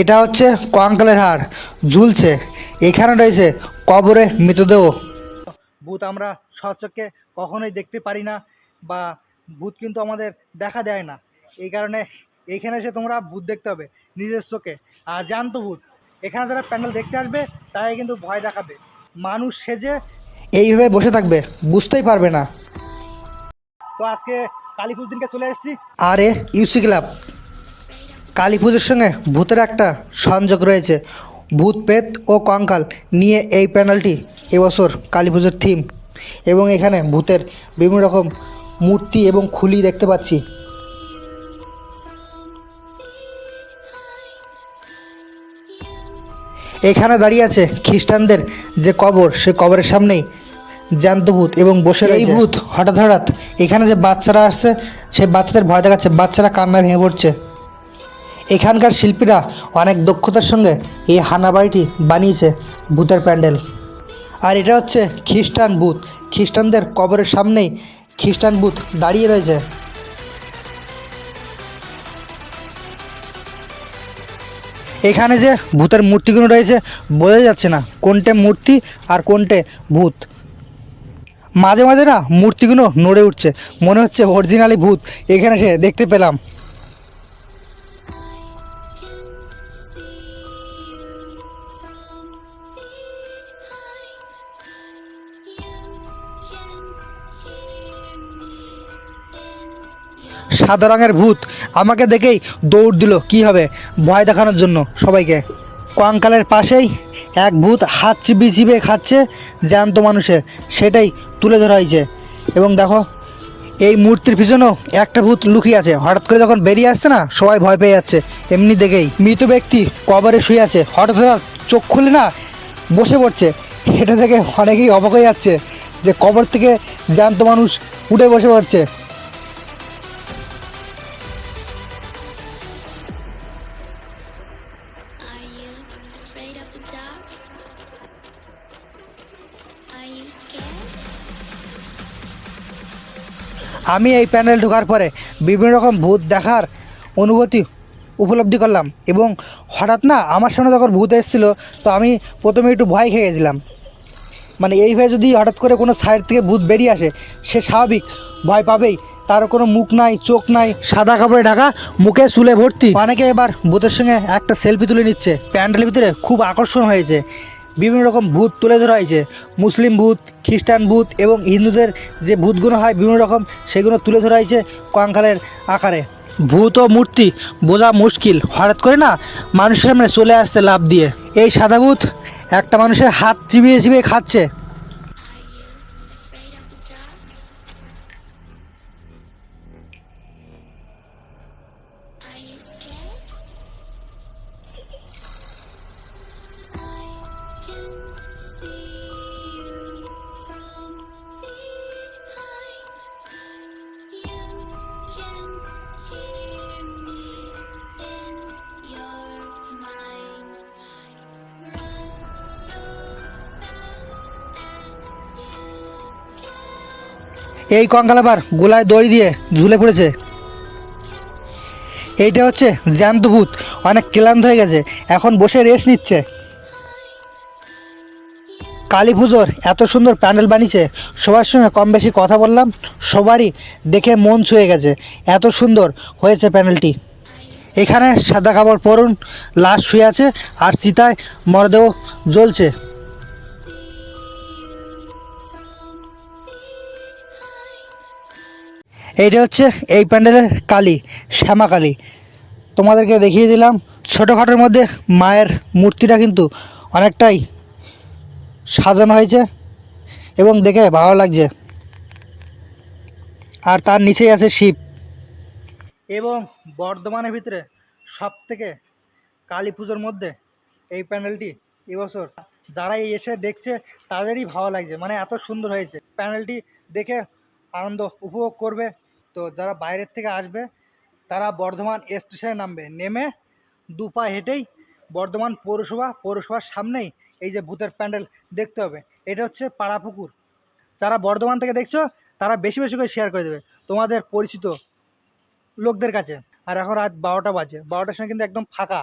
এটা হচ্ছে কঙ্কালের হাড়, ঝুলছে। এখানে রয়েছে কবরে মৃতদেহ। ভূত আমরা সচক্ষে কখনোই দেখতে পারি না বা ভূত কিন্তু আমাদের দেখা দেয় না। এই কারণে এইখানে এসে তোমরা ভূত দেখতে হবে, নিজের চোখে। আর জানতো ভূত, এখানে যারা প্যান্ডেল দেখতে আসবে, তারাই কিন্তু ভয় দেখাবে। মানুষ সেজে এইভাবে বসে থাকবে, বুঝতেই পারবে না। তো আজকে কালী পুজোর দিনকে চলে এসেছি। আরে, ইউসি ক্লাব। কালী পুজোর সঙ্গে ভূতের একটা সংযোগ রয়েছে। ভূত পেত ও কঙ্কাল নিয়ে এই প্যানেলটি এবছর কালী পুজোর থিম। এবং এখানে ভূতের বিভিন্ন রকম মূর্তি এবং খুলি দেখতে পাচ্ছি। এখানে দাঁড়িয়ে আছে খ্রিস্টানদের যে কবর সে কবরের সামনেই জ্যান্ত ভূত এবং বসে এই ভূত হঠাৎ হঠাৎ এখানে যে বাচ্চারা আসছে সেই বাচ্চাদের ভয় দেখাচ্ছে বাচ্চারা কান্না ভেঙে পড়ছে। এখানকার শিল্পীরা অনেক দক্ষতার সঙ্গে এই হানাবাড়িটি বানিয়েছে ভূতের প্যান্ডেল। আর এটা হচ্ছে খ্রিস্টান ভূত। খ্রিস্টানদের কবরের সামনেই খ্রিস্টান বুথ দাঁড়িয়ে রয়েছে। এখানে যে ভূতের মূর্তিগুলো রয়েছে, বোঝা যাচ্ছে না কোনটে মূর্তি আর কোনটে ভূত। মাঝে মাঝে না মূর্তিগুলো নড়ে উঠছে। মনে হচ্ছে অরিজিনালি ভূত। এখানে সে দেখতে পেলাম। সাদা রঙের ভূত। আমাকে দেখেই দৌড় দিল, কি হবে? ভয় দেখানোর জন্য সবাইকে। কঙ্কালের পাশেই এক ভূত হাত চিবিয়ে চিবিয়ে খাচ্ছে জ্যান্ত মানুষের, সেটাই তুলে ধরা হয়েছে। এবং দেখো, এই মূর্তির পিছনেও একটা ভূত লুকিয়ে আছে। হঠাৎ করে যখন বেরিয়ে আসছে না, সবাই ভয় পেয়ে যাচ্ছে। এমনি দেখেই মৃত ব্যক্তি কবরে শুয়ে আছে। হঠাৎ হঠাৎ চোখ খুলে না, বসে পড়ছে। এটা থেকে অনেকেই অবাক হয়ে যাচ্ছে যে কবর থেকে জ্যান্ত মানুষ উঠে বসে পড়ছে। আমি এই প্যানেল ঢোকার পরে বিভিন্ন রকম ভূত দেখার অনুভূতি উপলব্ধি করলাম এবং হঠাৎ না আমার সামনে যখন ভূত এসেছিল তো আমি প্রথমে একটু ভয় খেয়ে গেছিলাম। মানে এইভাবে যদি হঠাৎ করে কোনো সাইড থেকে ভূত বেরিয়ে আসে সে স্বাভাবিক ভয় পাবেই। তার কোনো মুখ নাই চোখ নাই। সাদা কাপড়ে ঢাকা মুখে চুলে ভর্তি। অনেকে এবার ভূতের সঙ্গে একটা সেলফি তুলে নিচ্ছে। প্যান্ডেলের ভিতরে খুব আকর্ষণ হয়েছে। বিভিন্ন রকম ভূত তুলে ধরা হয়েছে। মুসলিম ভূত, খ্রিস্টান ভূত এবং হিন্দুদের যে ভূতগুলো হয় বিভিন্ন রকম সেগুলো তুলে ধরা হয়েছে কঙ্কালের আকারে। ভূত ও মূর্তি বোঝা মুশকিল। হঠাৎ করে না মানুষের সামনে চলে আসছে লাভ দিয়ে। এই সাদা ভূত একটা মানুষের হাত চিবিয়ে চিবিয়ে খাচ্ছে। এই কঙ্কাল আবার গোলায় দড়ি দিয়ে ঝুলে পড়েছে। এইটা হচ্ছে জ্যান্ত ভূত। অনেক ক্লান্ত হয়ে গেছে। এখন বসে রেস্ট নিচ্ছে। কালী পুজোর এত সুন্দর প্যান্ডেল বানিয়েছে, সবার সঙ্গে কম বেশি কথা বললাম, সবারই দেখে মন ছুঁয়ে গেছে, এত সুন্দর হয়েছে প্যান্ডেলটি। এখানে সাদা কাপড় পরুন, লাশ শুয়ে আছে, আর চিতায় মরদেহ জ্বলছে। এইটা হচ্ছে এই প্যান্ডেলের কালী, শ্যামা কালী। তোমাদেরকে দেখিয়ে দিলাম, ছোটোখাটোর মধ্যে মায়ের মূর্তিটা কিন্তু অনেকটাই সাজানো হয়েছে এবং দেখে ভালো লাগছে। আর তার নিচেই আছে শিব। এবং বর্ধমানের ভিতরে সব থেকে কালী পুজোর মধ্যে এই প্যান্ডেলটি এবছর যারা এসে দেখছে, তাদেরই ভালো লাগছে। মানে এত সুন্দর হয়েছে। প্যান্ডেলটি দেখে আনন্দ উপভোগ করবে। তো যারা বাইরের থেকে আসবে, তারা বর্ধমান স্টেশনে নামবে। নেমে দু পা হেঁটেই বর্ধমান পৌরসভা, পৌরসভার সামনেই এই যে ভূতের প্যান্ডেল দেখতে হবে। এটা হচ্ছে পাড়াপুকুর যারা বর্ধমান থেকে দেখছ, তারা বেশি বেশি করে শেয়ার করে দেবে তোমাদের পরিচিত লোকদের কাছে। আর এখন রাত বারোটা বাজে। বারোটার সময় কিন্তু একদম ফাঁকা।